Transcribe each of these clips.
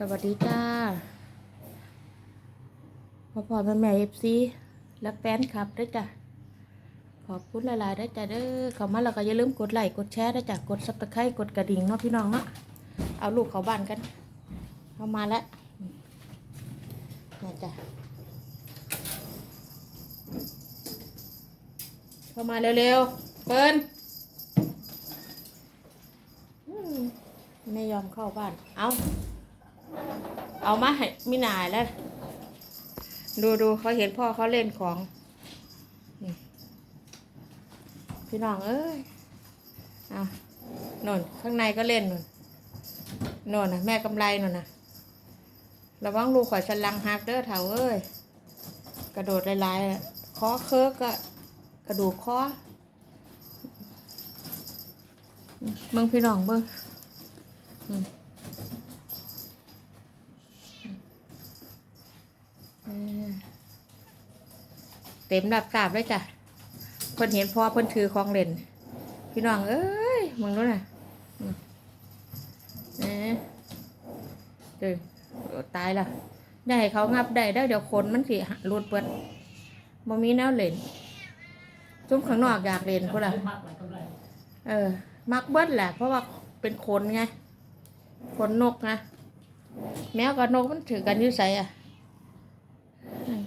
สวัสดีจ้าพอพ่อแม่แม่เอฟซีและแฟนคลับด้วยจ้ะขอบคุณหลายๆด้วยจ้ะเด้อเข้ามาแล้วก็อย่าลืมกดไลค์กดแชร์ด้วยจ้ะกดซับสไครต์กดกระดิ่งเนาะพี่น้องเนาะเอาลูกเขาบ้านกันเข้ามาแล้วนี่จ้ะเข้ามาเร็วๆเปิ้ลไม่ยอมเข้าบ้าน เอา เอามาให้มินายแล้ว ดูดูเขาเห็นพ่อเขาเล่นของนี่พี่น้องเอ้ยเอานนข้างในก็เล่นนนนนนะแม่กำไรนนนะระวังลูกข่อยสลังหักเด้อเถาเอ้ย กระโดดลายๆคอเคิร์กก็กระดูกคอเบิ่งพี่น้องเบิ่งอืม เออ เต็มรับทราบเลยจ้ะเพิ่นเห็นพ่อเพิ่นถือของเล่น พี่น้องเอ้ยมึงรู้น่ะเอ๊ะเดี๋ยวตายละได้ให้เขางับได้ได้เดี๋ยวคนมันสิหลุดเปิดบ่มีแนวเล่นจุ้มข้างนอกอยากเล่นพุ่นล่ะเออ มักเบิดแหละ เพราะว่าเป็นขนไงขนนกนะแมวกับนกมันถือกันอยู่ใสอะอืม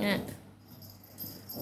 เนี่ย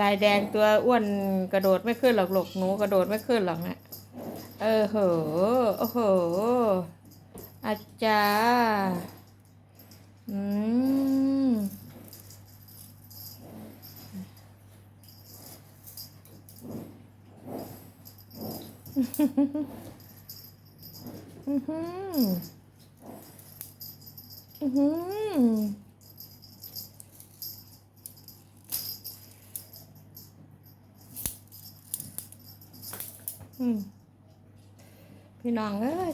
ลายแดงตัวอ้วนกระโดดไม่ขึ้นหรอกหลกหนูกระโดดไม่ขึ้นหรอกนะเออโหโอ้โหอาจารย์อืมอือหืออือหืออืม พี่น้องเอ้ย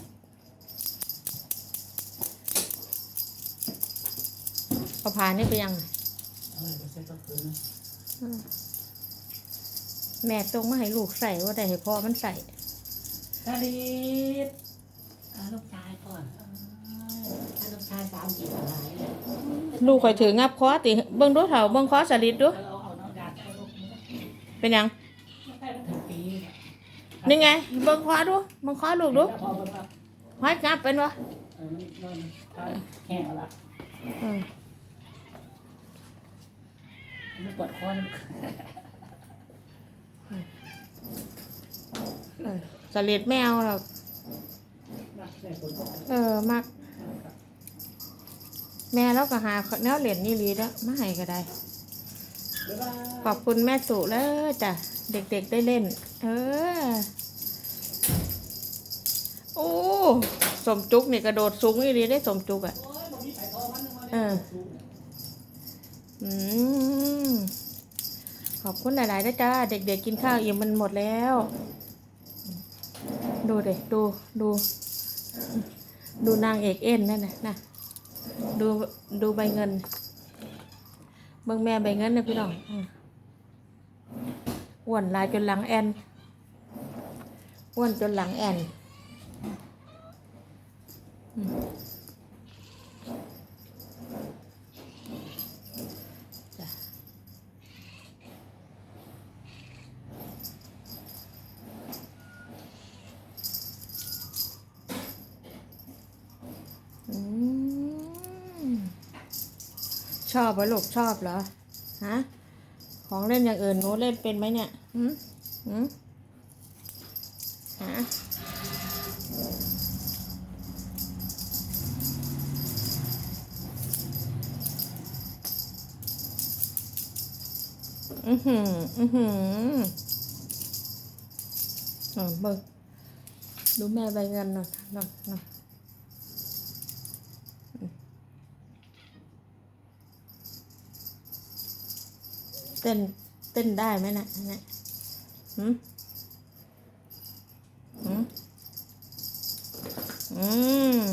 เอาผ่านนี่ไปยังไงอะไรก็ใช้ก็คือนะแม่ตรงมาให้ลูกใส่ว่าได้ให้พ่อมันใส่ตาลีดเอาลูกชายก่อนเอาลูกชายสามกี่อะไรเลยลูกคอยถืองับคอติเบิ้งดูเถาเบิ้งคอสลิดดูเอาเอาน้องดาเอาลูกนี้เป็นยัง นี่ไงเบิ้งคอดูเบิ้งคอลูกดูพอมันว่าห้อยงับเป็นวะเออมันมันแห้งแล้วอืมมันปวดคอมันเออสลิดไม่เอาหรอกนักใส่ผลก็เออมักแม่แล้วก็หาแนวเหรียญนี่ลีแล้วมาให้ก็ได้บ๊ายบายขอบคุณแม่สุแล้วจ้ะ เด็กๆได้เล่น เออ โอ้สมจุกนี่กระโดดสูงอีดีได้สมจุกอะอ่าเอออืมขอบคุณหลายๆนะจ้า เด็กๆกินข้าวอิ่มมันหมดแล้ว ดูเด็กดูดู ดูนางเอกเอ็นนั่นน่ะนะดูดูใบเงิน เบิ่งแม่ใบเงินนะพี่น้อง อ้วนลายจนหลังแอนอ้วนจนหลังแอนอืมจ้ะอืมชอบเหรอลูกชอบเหรอ ฮะ ของเล่นอย่างอื่นหนูเล่นเป็นไหมเนี่ยหืมหืมฮะอือหือ อือหืออ่าเบิ่งดูแม่ใบเงินหน่อยหน่อยหน่อย เต้นเต้นได้ไหมนะเนี่ยหืมหืมอืม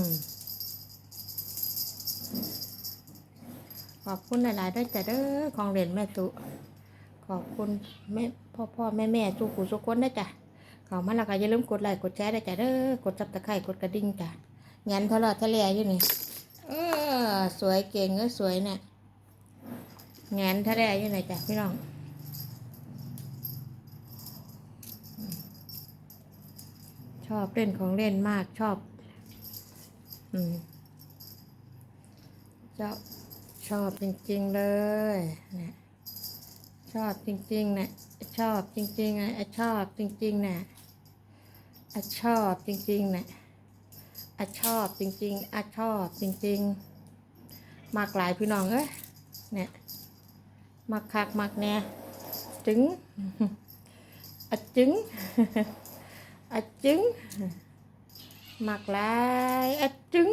ขอบคุณหลายๆด้วยจ้ะเด้อของเรียนแม่ตุ ขอบคุณแม่พ่อพ่อแม่แม่ทุกผู้ทุกคนนะจ้ะเขามาแล้วก็อย่าลืมกดไลค์กดแชร์นะจ้ะเด้อกดซับตะไคร้กดกระดิ่งจ้ะงันทะเลาะทะเลอยู่นี่เออสวยเก่งเออสวยเนี่ย แงนทะเลอยู่ไหนจ้ะพี่น้องชอบเล่นของเล่นมากชอบ อืมชอบชอบจริง ๆเลยเนี่ยชอบจริงๆนะชอบจริงๆนะอะชอบจริงๆนะอะชอบจริงๆนะอะชอบจริงๆอะชอบจริง ๆ มากหลายพี่น้องเอ้ยเนี่ย มักคักมักแน่จึงอ่ะจึงอ่ะจึงมักหลายอ่ะจึง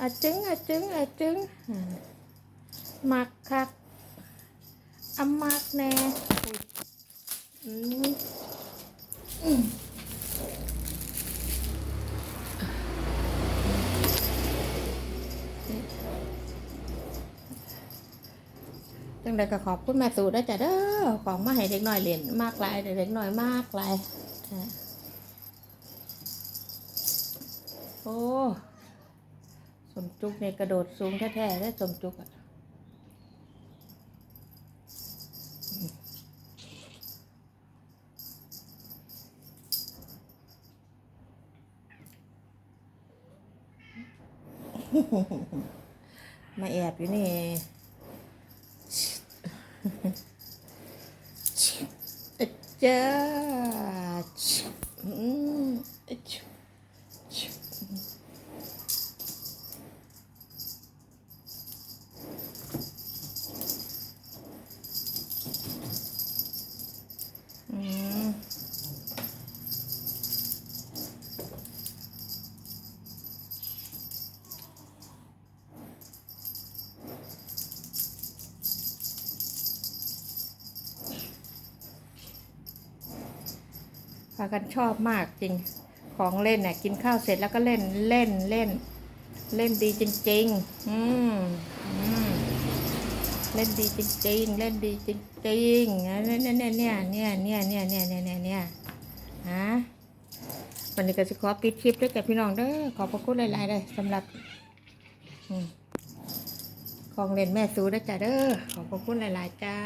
อ่ะจึงอ่ะจึงอ่ะจึงมักคัก อำมากแน่ งใดก็ขอบคุณแม่ตู่ด้วยจ้ะเด้อของมาให้เด็กน้อยเรียนมากหลายเด็กน้อยมากหลายจ้ะโอ้สมจุกในกระโดดสูงแท้ๆได้สมจุกอะมาแอบอยู่นี่ 으쌰 พากันชอบมากจริง ของเล่นน่ะกินข้าวเสร็จแล้วก็เล่นเล่นเล่น เล่นดีจริงๆอืมอืมเล่นดีจริง ๆ เล่นดีจริงๆเนี่ยเนี่ยเนี่ยเนี่ยเนี่ยเนี่ยเนี่ยเนี่ยเนี่ยเนี่ยฮะวันนี้ก็จะขอปิดคลิปด้วยจ้ะพี่น้องเด้อขอบพระคุณหลายๆเลยสำหรับอืมของเล่นแม่ซูด้วยจ้ะเด้อขอบพระคุณหลายๆจ้า